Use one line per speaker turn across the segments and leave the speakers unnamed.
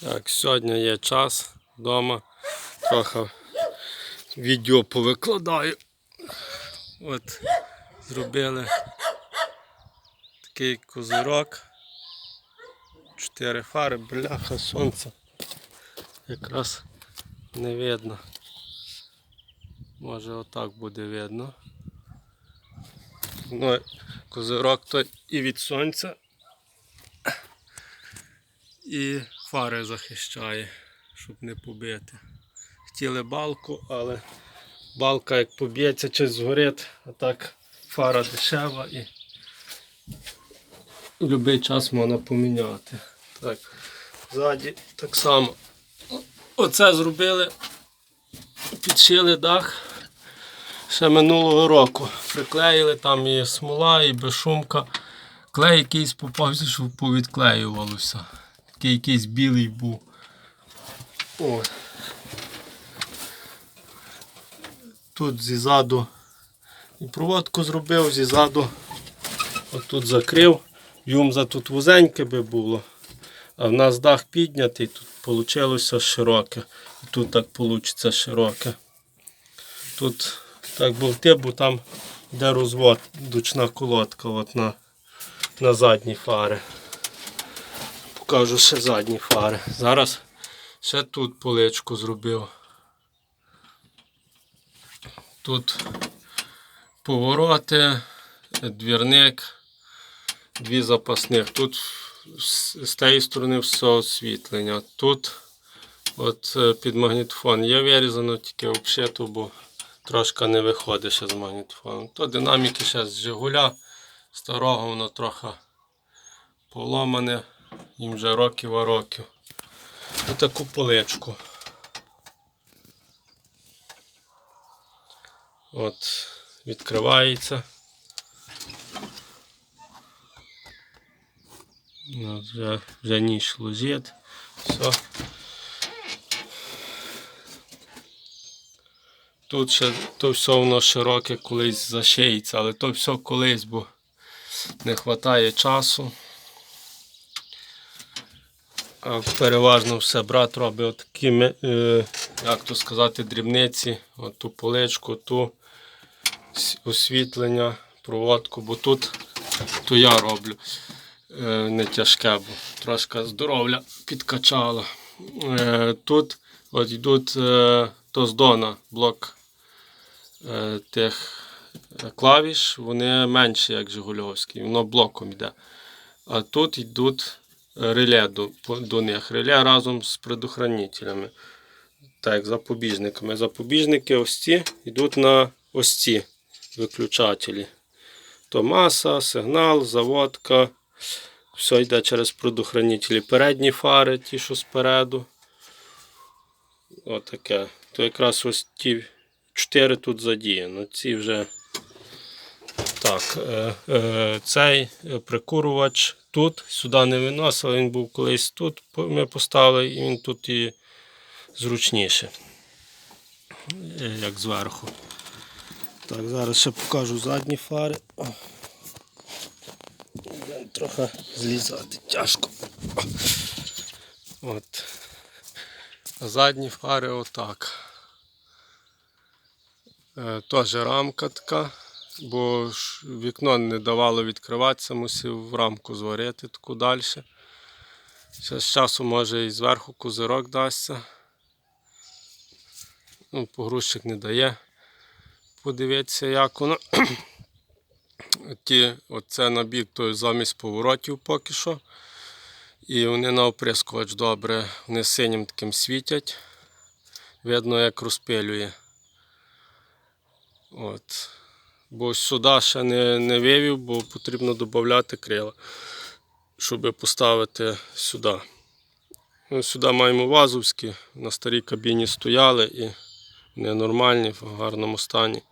Так, сьогодні є час вдома. Трохи відео повикладаю. От зробили такий козирок. Чотири фари, бляха, сонце. Якраз не видно. Може отак буде видно. Ну, козирок то і від сонця, і фари захищає, щоб не побити. Хотіли балку, але балка як поб'ється чи згорить, а так фара дешева і в будь-який час можна поміняти. Так, ззаді так само. Оце зробили, підшили дах ще минулого року. Приклеїли там і смола, і безшумка. Клей якийсь попався, що повідклеювалося. Такий якийсь білий був. О. Тут зізаду і проводку зробив, зізаду отут закрив. Юмза тут вузеньке би було. А в нас дах піднятий, тут вийшло широке. І тут так вийде широке. Тут так болти, бо там йде розвод, дучна колодка от на, на задні фари. Покажу ще задні фари. Зараз ще тут поличку зробив. Тут повороти, двірник, дві запасних. Тут з тієї сторони все освітлення. Тут от е, під магнітофон є вирізано, тільки обшито, бо трошки не виходить ще з магнітофоном. То динаміки ще з Жигуля старого, воно трохи поломане, їм вже років а років. І таку поличку. От, відкривається. Ну, вже, вже ніж лежить. Все. Тут ще то все воно широке колись зашиється, але то все колись, бо не вистачає часу. Переважно все брат робить такі, е, як то сказати, дрібниці, ту поличку, ту освітлення, проводку, бо тут то я роблю е, не тяжке, бо трошки здоров'я підкачало. Е, Тут от йдуть то з Дона блок тих клавіш, вони менші, як Жигульовський, воно блоком йде. А тут йдуть реле до, до них. Реле разом з предохранителями. Так, запобіжниками. Запобіжники ось ці йдуть на ось ці виключателі. То маса, сигнал, заводка. Все йде через предохранителі. Передні фари, ті, що спереду. Отаке. То якраз ось ті чотири тут задіяно. Ці вже так. Е, е, цей прикурувач тут. Сюди не виносили, він був колись тут. Ми поставили, і він тут і зручніше. Е, Як зверху. Так, зараз ще покажу задні фари. Трохи злізати тяжко. От. Задні фари отак. Е, Теж рамка така, бо вікно не давало відкриватися, мусив рамку зварити таку далі. Ще з часу може і зверху козирок дасться. Ну, погрузчик не дає. Подивіться, як воно. Ті, оце на бік, то замість поворотів поки що. І вони на оприскувач добре, вони синім таким світять. Видно, як розпилює. От. Бо сюди ще не, не вивів, бо потрібно додати крила, щоб поставити сюди. Ну, Сюди маємо вазовські, на старій кабіні стояли і вони нормальні, в гарному стані.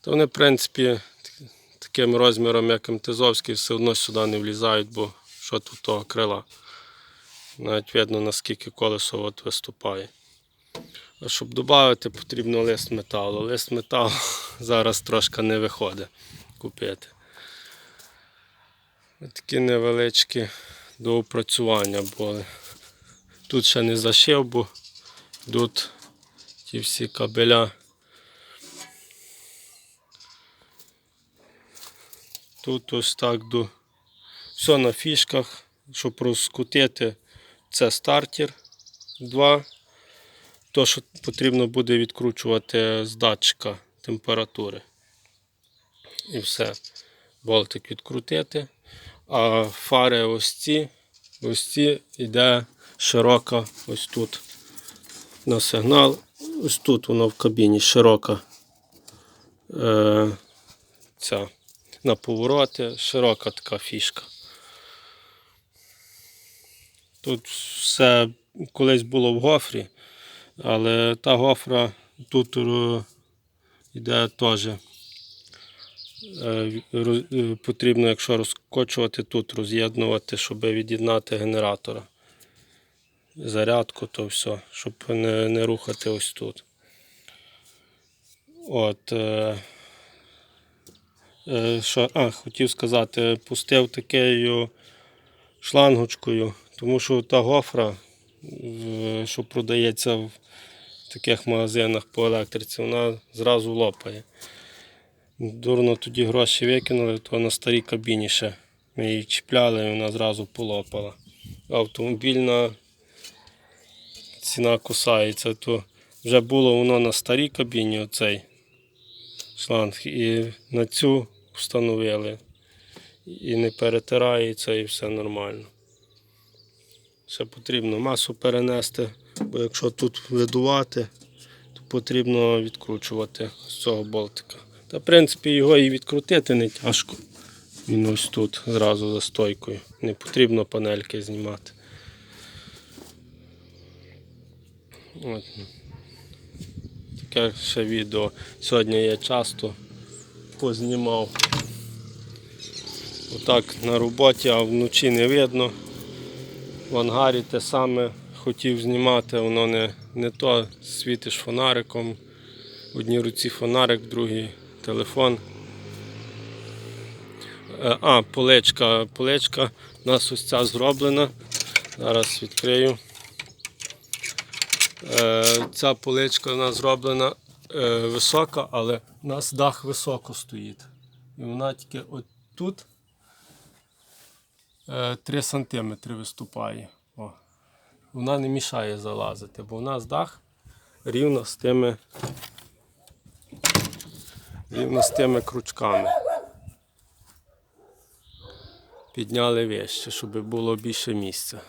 То вони, в принципі, таким розміром, як МТЗовський, все одно сюди не влізають, бо що тут того крила. Навіть видно, наскільки колесо от виступає. А щоб додати, потрібно лист металу. Лист металу зараз трошки не виходить купити. Такі невеличкі доопрацювання були. Тут ще не зашив, бо йдуть ті всі кабеля. Тут ось так до. Все на фішках, щоб розкрутити. Це стартер 2. То, що потрібно буде відкручувати з датчика температури. І все. Болтик відкрутити. А фари ось ці, ось ці йде широка ось тут. На сигнал. Ось тут воно в кабіні широка. Е, ця на повороти, широка така фішка. Тут все колись було в гофрі, але та гофра тут е, йде теж. Е, е, Потрібно, якщо розкочувати тут, роз'єднувати, щоб від'єднати генератора. Зарядку, то все, щоб не, не рухати ось тут. От. Е, е, що, а, хотів сказати, пустив такою шлангочкою, тому що та гофра, що продається в таких магазинах по електриці, вона зразу лопає. Дурно тоді гроші викинули, то на старій кабіні ще ми її чіпляли і вона зразу полопала. Автомобільна ціна кусається, то вже було воно на старій кабіні оцей шланг, і на цю встановили. І не перетирається, і все нормально. Ще потрібно масу перенести, бо якщо тут видувати, то потрібно відкручувати з цього болтика. Та в принципі його і відкрутити не тяжко. Він ось тут зразу за стойкою. Не потрібно панельки знімати. От. Таке ще відео. Сьогодні я часто познімав. Отак на роботі, а вночі не видно. В ангарі те саме хотів знімати, воно не, не то. Світиш фонариком. В одній руці фонарик, в другій телефон. Е, А, поличка. Поличка у нас ось ця зроблена. Зараз відкрию. Е, Ця поличка у нас зроблена е, висока, але у нас дах високо стоїть. І вона тільки от тут 3 см виступає. Вона не мішає залазити, бо у нас дах рівно з тими, рівно з тими крючками. Підняли вище, щоб було більше місця.